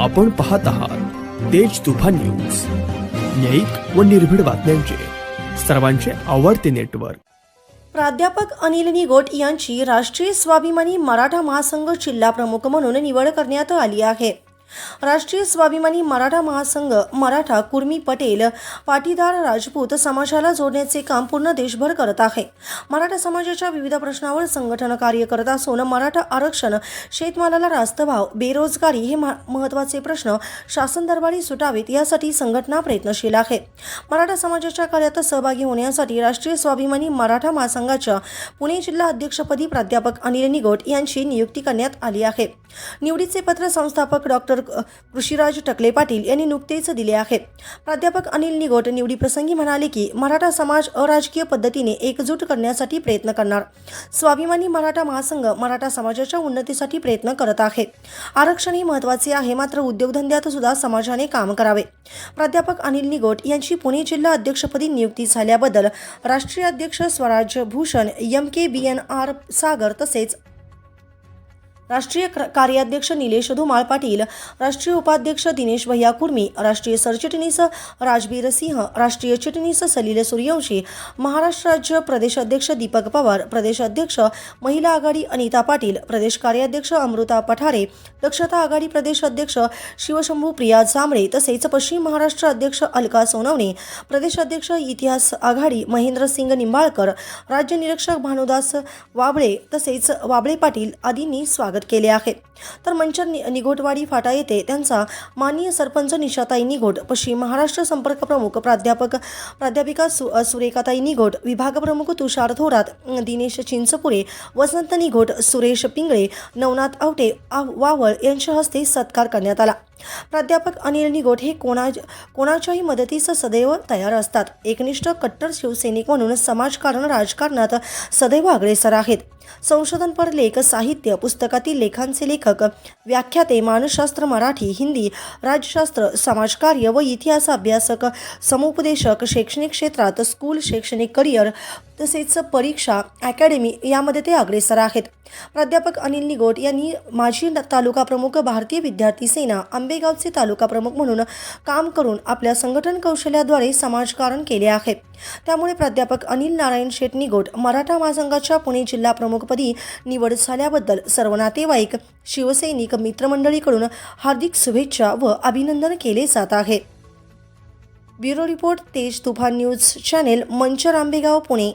आपण पाहत आहात तेज तुफान न्यूज. न्यायिक व निर्भीड बातम्यांचे. सर्वांचे आवडते नेटवर्क. प्राध्यापक अनिल निगोट यांची राष्ट्रीय स्वाभिमानी मराठा महासंघ जिल्हा प्रमुख म्हणून निवड करण्यात आली आहे. राष्ट्रीय स्वाभिमानी मराठा महासंघ मराठा कुर्मी पटेल पाटीदार राजपूत समाजाला जोडण्याचे काम पूर्ण देशभर करत आहे. मराठा समाजाच्या विविध प्रश्नावर संघटन कार्य करत असून मराठा आरक्षण शेतमालाला रास्त भाव बेरोजगारी हे महत्त्वाचे प्रश्न शासन दरबारी सुटावेत यासाठी संघटना प्रयत्नशील आहे. मराठा समाजाच्या कार्यात सहभागी होण्यासाठी राष्ट्रीय स्वाभिमानी मराठा महासंघाच्या पुणे जिल्हा अध्यक्षपदी प्राध्यापक अनिल निगोट यांची नियुक्ती करण्यात आली आहे. निवडीचे पत्र संस्थापक डॉक्टर कृषीराज टकले पाटील यांनी नुकतेच दिले आहे प्राध्यापक अनिल निगोट निवडीप्रसंगी म्हणाले की मराठा समाज अराजकीय पद्धतीने एकजूट करण्यासाठी प्रयत्न करणार. स्वाभिमानी मराठा महासंघ मराठा समाजाच्या उन्नतीसाठी प्रयत्न करत आहे. आरक्षण हे महत्त्वाचे आहे मात्र उद्योगधंद्यात सुद्धा समाजाने काम करावे. प्राध्यापक अनिल निगोट यांची पुणे जिल्हा अध्यक्षपदी नियुक्ती झाल्याबद्दल राष्ट्रीय अध्यक्ष Swaraj Bhushan M K B N R Sagar तसेच राष्ट्रीय क्र- कार्याध्यक्ष निलेश धुमाळ पाटील राष्ट्रीय उपाध्यक्ष दिनेश भैया कुर्मी राष्ट्रीय सरचिटणीस राजबीर सिंह राष्ट्रीय चिटणीस सलील सूर्यवंशी महाराष्ट्र राज्य प्रदेश अध्यक्ष दीपक पवार प्रदेश अध्यक्ष महिला आघाडी अनिता पाटील प्रदेश कार्याध्यक्ष अमृता पठारे दक्षता आघाडी प्रदेश अध्यक्ष शिवशंभू प्रिया जांभळे तसेच पश्चिम महाराष्ट्र अध्यक्ष अलका सोनवणे प्रदेश अध्यक्ष इतिहास आघाडी महेंद्र सिंग निंबाळकर राज्य निरीक्षक भानुदास वाबळे तसेच वाबळे पाटील आदींनी स्वागत केले आहे. तर मंचर नि- निघोटवाडी फाटा येथे त्यांचा माननीय सरपंच निशाताई निघोट पश्चिम महाराष्ट्र संपर्क प्रमुख प्राध्यापक प्राध्यापिका सु सुरेखाताई निघोट विभाग प्रमुख तुषार थोरात दिनेश चिंचपुरे वसंत निघोट सुरेश पिंगळे नवनाथ आवटे वावळ यांच्या हस्ते सत्कार करण्यात आला. प्राध्यापक अनिल निगोट हे कोणा कोणाच्याही मदतीस सदैव तयार असतात. एकनिष्ठ कट्टर शिवसैनिक म्हणून समाजकारण राजकारणात सदैव अग्रेसर आहेत. संशोधनपर लेख साहित्य पुस्तकातील लेखांचे लेखक व्याख्याते मानसशास्त्र मराठी हिंदी राज्यशास्त्र समाजकार्य व इतिहास अभ्यासक समुपदेशक शैक्षणिक क्षेत्रात स्कूल शैक्षणिक करिअर तसेच परीक्षा अकॅडमी यामध्ये ते अग्रेसर आहेत. प्राध्यापक अनिल निगोट यांनी माजी तालुका प्रमुख भारतीय विद्यार्थी सेना आंबेगावचे तालुका प्रमुख म्हणून काम करून आपल्या संघटन कौशल्याद्वारे समाजकारण केले आहे. त्यामुळे प्राध्यापक अनिल नारायण शेट निगोट मराठा महासंघाच्या पुणे जिल्हा प्रमुखपदी निवड झाल्याबद्दल सर्व नातेवाईक शिवसैनिक मित्रमंडळीकडून हार्दिक शुभेच्छा व अभिनंदन केले जात आहे. Bureau report Tej Toofan news channel Manchar Ambegaon Pune.